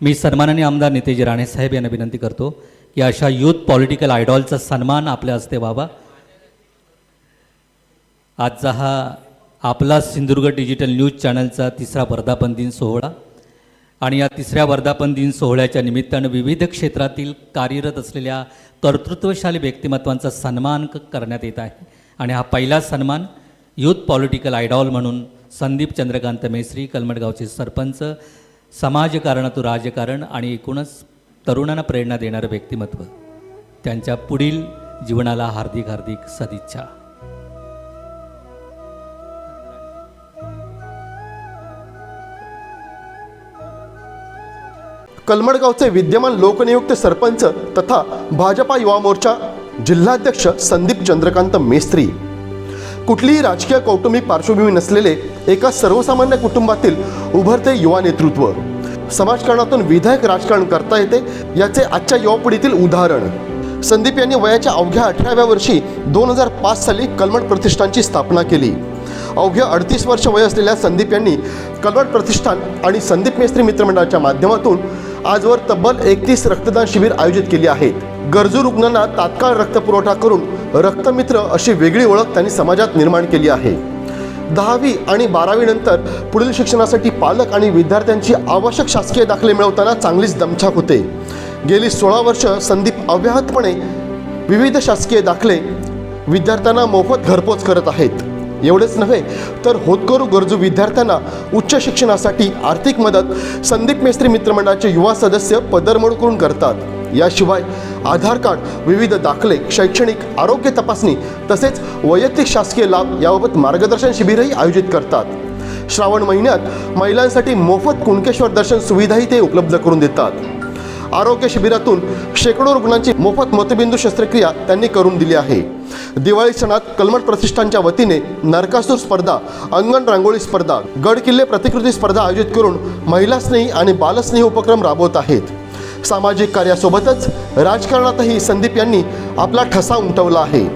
मी सन्माननीय आमदार नितेश राणे साहेब यांना विनंती करतो की अशा युथ पॉलिटिकल आयडॉलचा सन्मान आपल्या हस्ते व्हावा. आजचा हा आपला सिंधुदुर्ग डिजिटल न्यूज चॅनलचा तिसरा वर्धापन दिन सोहळा आणि या तिसऱ्या वर्धापन दिन सोहळ्याच्या निमित्तानं विविध क्षेत्रातील कार्यरत असलेल्या कर्तृत्वशाली व्यक्तिमत्वांचा सन्मान करण्यात येत आहे. आणि हा पहिला सन्मान युथ पॉलिटिकल आयडॉल म्हणून संदीप चंद्रकांत मेसरी कलमडगावचे सरपंच समाजकारणातून राजकारण आणि एकूणच तरुणांना प्रेरणा देणारं व्यक्तिमत्व. त्यांच्या पुढील जीवनाला हार्दिक हार्दिक सदिच्छा. कलमडगावचे विद्यमान लोकनियुक्त सरपंच तथा भाजपा युवा मोर्चा जिल्हाध्यक्ष संदीप चंद्रकांत मेस्त्री. कुठलीही राजकीय कौटुंबिक पार्श्वभूमी नसलेले एका सर्वसामान्य कुटुंबातील उभरते युवा नेतृत्व. समाजकारणातून विधायक राजकारण करता येते याचे आजच्या युवा पिढीतील उदाहरण. संदीप यांनी वयाच्या अवघ्या अठराव्या वर्षी दोन हजार पाच साली कलमट प्रतिष्ठानची स्थापना केली. अवघ्या अडतीस वर्ष वय असलेल्या संदीप यांनी कलवट प्रतिष्ठान आणि संदीप मेस्त्री मित्रमंडळाच्या माध्यमातून आजवर तब्बल एकतीस रक्तदान शिबिर आयोजित केली आहेत. गरजू रुग्णांना तात्काळ रक्तपुरवठा करून रक्तमित्र अशी वेगळी ओळख त्यांनी समाजात निर्माण केली आहे. दहावी आणि बारावी नंतर पुढील शिक्षणासाठी पालक आणि विद्यार्थ्यांची आवश्यक शासकीय दाखले मिळवताना चांगलीच दमछाक होते. गेली सोळा वर्ष संदीप अव्याहतपणे विविध शासकीय दाखले विद्यार्थ्यांना मोफत घरपोच करत आहेत. एवढेच नव्हे तर होतकरू गरजू विद्यार्थ्यांना उच्च शिक्षणासाठी आर्थिक मदत संदीप मेस्त्री मित्रमंडळाचे युवा सदस्य पदरमोड करून करतात. याशिवाय आधार कार्ड विविध दाखले शैक्षणिक आरोग्य तपासणी तसेच वैयक्तिक शासकीय लाभ याबाबत मार्गदर्शन शिबिरही आयोजित करतात. श्रावण महिन्यात महिलांसाठी मोफत कुणकेश्वर दर्शन सुविधाही ते उपलब्ध करून देतात. आरोग्य शिबिरातून शेकडो रुग्णांची मोफत मतबिंदू शस्त्रक्रिया त्यांनी करून दिली आहे. दिवाळी सणात कलमट प्रतिष्ठानच्या वतीने नरकासूर स्पर्धा अंगण रांगोळी स्पर्धा गड किल्ले प्रतिकृती स्पर्धा आयोजित करून महिलास्नेही आणि बालस्नेही उपक्रम राबवत आहेत. सामाजिक कार्यासोबतच राजकारणातही संदीप यांनी आपला ठसा उमटवला आहे.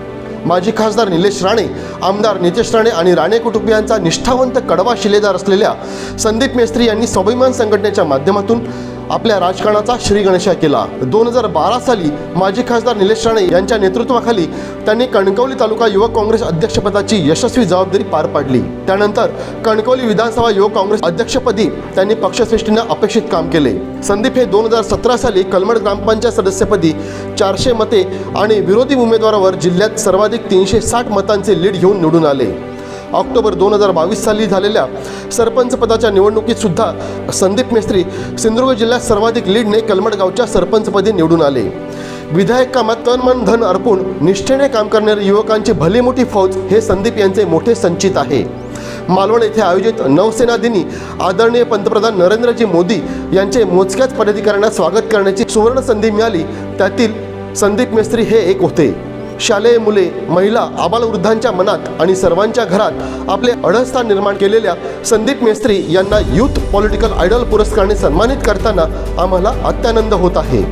माजी खासदार निलेश राणे आमदार नितेश राणे आणि राणे कुटुंबियांचा निष्ठावंत कडवा शिलेदार असलेल्या संदीप मेस्त्री यांनी स्वाभिमान संघटनेच्या माध्यमातून आपल्या राजकारणाचा श्री गणेशा केला. दोन हजार बारा साली माजी खासदार निलेश राणे यांच्या नेतृत्वाखाली त्यांनी कणकवली तालुका युवक काँग्रेस अध्यक्षपदाची यशस्वी जबाबदारी पार पाडली. त्यानंतर कणकवली विधानसभा युवक काँग्रेस अध्यक्षपदी त्यांनी पक्षश्रेष्ठींना अपेक्षित काम केले. संदीप हे दोन हजार सतरा साली कलमड ग्रामपंचायत सदस्यपदी चारशे मते आणि विरोधी उमेदवारावर जिल्ह्यात सर्वाधिक तीनशे साठ मतांचे लीड घेऊन निवडून आले. ऑक्टोबर दोन हजार बावीस साली झालेल्या सरपंच पदाच्या निवडणुकीत सुद्धा संदीप मेस्त्री सिंधुदुर्ग जिल्ह्यात सर्वाधिक लीडने कलमडगावच्या सरपंचपदी निवडून आले. विधायक कामात तन मन धन अर्पून निष्ठेने काम करणाऱ्या युवकांची भली मोठी फौज हे संदीप यांचे मोठे संचित आहे. मालवण येथे आयोजित नौसेना दिनी आदरणीय पंतप्रधान नरेंद्रजी मोदी यांचे मोजक्याच पदाधिकाऱ्यांना स्वागत करण्याची सुवर्ण संधी मिळाली. त्यातील संदीप मेस्त्री हे एक होते. शालेय मुले महिला आबालवृद्धांच्या मनात आणि सर्वांच्या घरात आपले अढस्थान निर्माण केलेल्या संदीप मेस्त्री यांना युथ पॉलिटिकल आयडॉल पुरस्काराने सन्मानित करताना आम्हाला अत्यानंद होत आहे.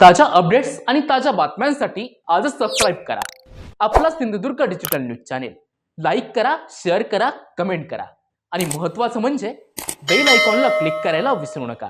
ताज्या अपडेट्स आणि ताज्या बातम्यांसाठी आजच सबस्क्राईब करा. आपला Sindhudurg digital news channel like करा शेअर करा कमेंट करा. आणि महत्त्वाचं म्हणजे बेल आयकॉनला क्लिक करायला विसरू नका.